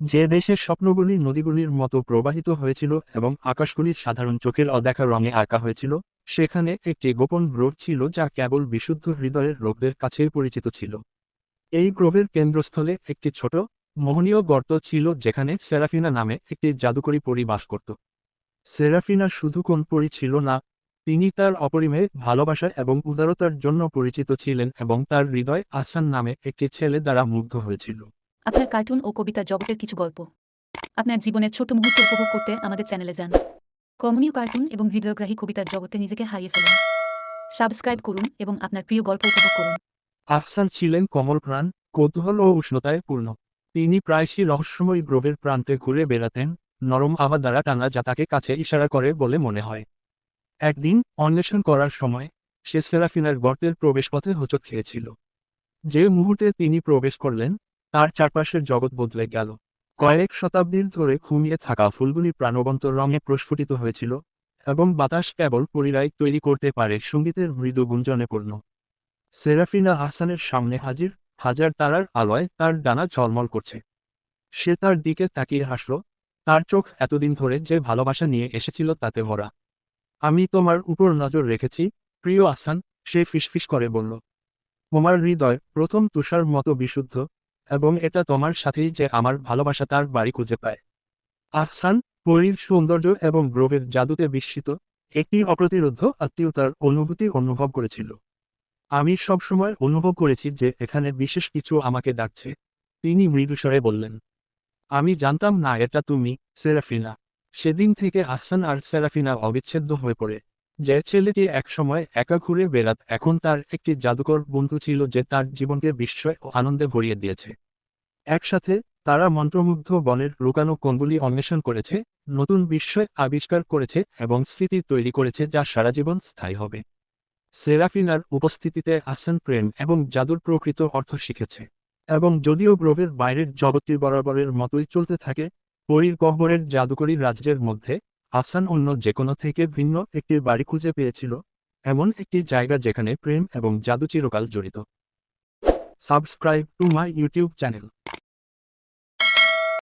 যে দেশের স্বপ্নগুলি নদীগুলির মতো প্রবাহিত হয়েছিল এবং আকাশগুলি সাধারণ চোখের অদেখা রঙে আঁকা হয়েছিল, সেখানে একটি গোপন গ্রোভ ছিল যা কেবল বিশুদ্ধ হৃদয়ের লোকদের কাছেই পরিচিত ছিল। এই গ্রোভের কেন্দ্রস্থলে একটি ছোট, মোহনীয় গর্ত ছিল যেখানে সেরাফিনা নামে একটি জাদুকরী পরী বাস করত। সেরাফিনা শুধু কোন পরী ছিল না, তিনি তার অপরিমেয় ভালোবাসা এবং উদারতার জন্য পরিচিত ছিলেন এবং তার হৃদয় আসান নামে একটি ছেলে দ্বারা মুগ্ধ হয়েছিল। আপনার কার্টুন ও কবিতা জগতের কিছু গল্প। আপনার জীবনের ছোট মুহূর্ত উপভোগ করতে আমাদের চ্যানেলে যান। কমনীয় কার্টুন এবং হৃদয়গ্রাহী কবিতার জগতে নিজেকে হারিয়ে ফেলুন। সাবস্ক্রাইব করুন এবং আপনার প্রিয় গল্প উপভোগ করুন। আফসান ছিলেন কমল প্রাণ, কৌতূহল ও উষ্ণতায় পূর্ণ। তিনি প্রায়শই রহস্যময় গ্রহের প্রান্তে ঘুরে বেড়াতেন, নরম আভা দ্বারা টানা যা তাকে কাছে ইশারা করে বলে মনে হয়। একদিন অন্বেষণ করার সময়, সে সেরাফিনার গর্তের প্রবেশপথে হোঁচট খেয়েছিল। যে মুহূর্তে তিনি প্রবেশ করলেন তার চারপাশের জগৎ বদলে গেল। কয়েক শতাব্দীর ধরে ঘুমিয়ে থাকা ফুলগুলি প্রাণবন্ত রঙে প্রস্ফুটিত হয়েছিল এবং বাতাস কেবল পরিরাই তৈরি করতে পারে সঙ্গীতের মৃদু গুঞ্জনে পূর্ণ। সেরাফিনা হাসানের সামনে হাজির, হাজার তারার আলোয় তার ডানা ঝলমল করছে। সে তার দিকে তাকিয়ে হাসল, তার চোখ এতদিন ধরে যে ভালোবাসা নিয়ে এসেছিল তাতে ভরা। আমি তোমার উপর নজর রেখেছি, প্রিয় আসান সে ফিসফিস করে বলল। তোমার হৃদয় প্রথম তুষার মতো বিশুদ্ধ এবং এটা তোমার সাথেই যে আমার ভালোবাসা তার বাড়ি খুঁজে পায়। আহসান, পরীর সৌন্দর্য এবং গ্রোভের জাদুতে বিস্মিত, একটি অপ্রতিরোধ আত্মীয়তার অনুভূতি অনুভব করেছিল। আমি সবসময় অনুভব করেছি যে এখানে বিশেষ কিছু আমাকে ডাকছে। তিনি মৃদুস্বরে বললেন, আমি জানতাম না এটা তুমি, সেরাফিনা। সেদিন থেকে আহসান আর সেরাফিনা অবিচ্ছেদ্য হয়ে পড়ে। যে ছেলেটি একসময় একা ঘুরে বেড়াত, এখন তার একটি জাদুকর বন্ধু ছিল যে তার জীবনকে বিস্ময় ও আনন্দে ভরিয়ে দিয়েছে। একসাথে তারা মন্ত্রমুগ্ধ বনের লুকানো কোণগুলি অন্বেষণ করেছে, নতুন বিস্ময় আবিষ্কার করেছে এবং স্মৃতি তৈরি করেছে যা সারা জীবন স্থায়ী হবে। সেরাফিনার উপস্থিতিতে আহসান প্রেম এবং জাদুর প্রকৃত অর্থ শিখেছে। এবং যদিও গ্রোভের বাইরের জগৎটি বরাবরের মতোই চলতে থাকে, পরীর গহ্বরের জাদুকরী রাজ্যের মধ্যে আহসান অন্য যে কোনো থেকে ভিন্ন একটি বাড়ি খুঁজে পেয়েছিল, এমন একটি জায়গা যেখানে প্রেম এবং জাদু চিরকাল জড়িত। Subscribe to my YouTube channel.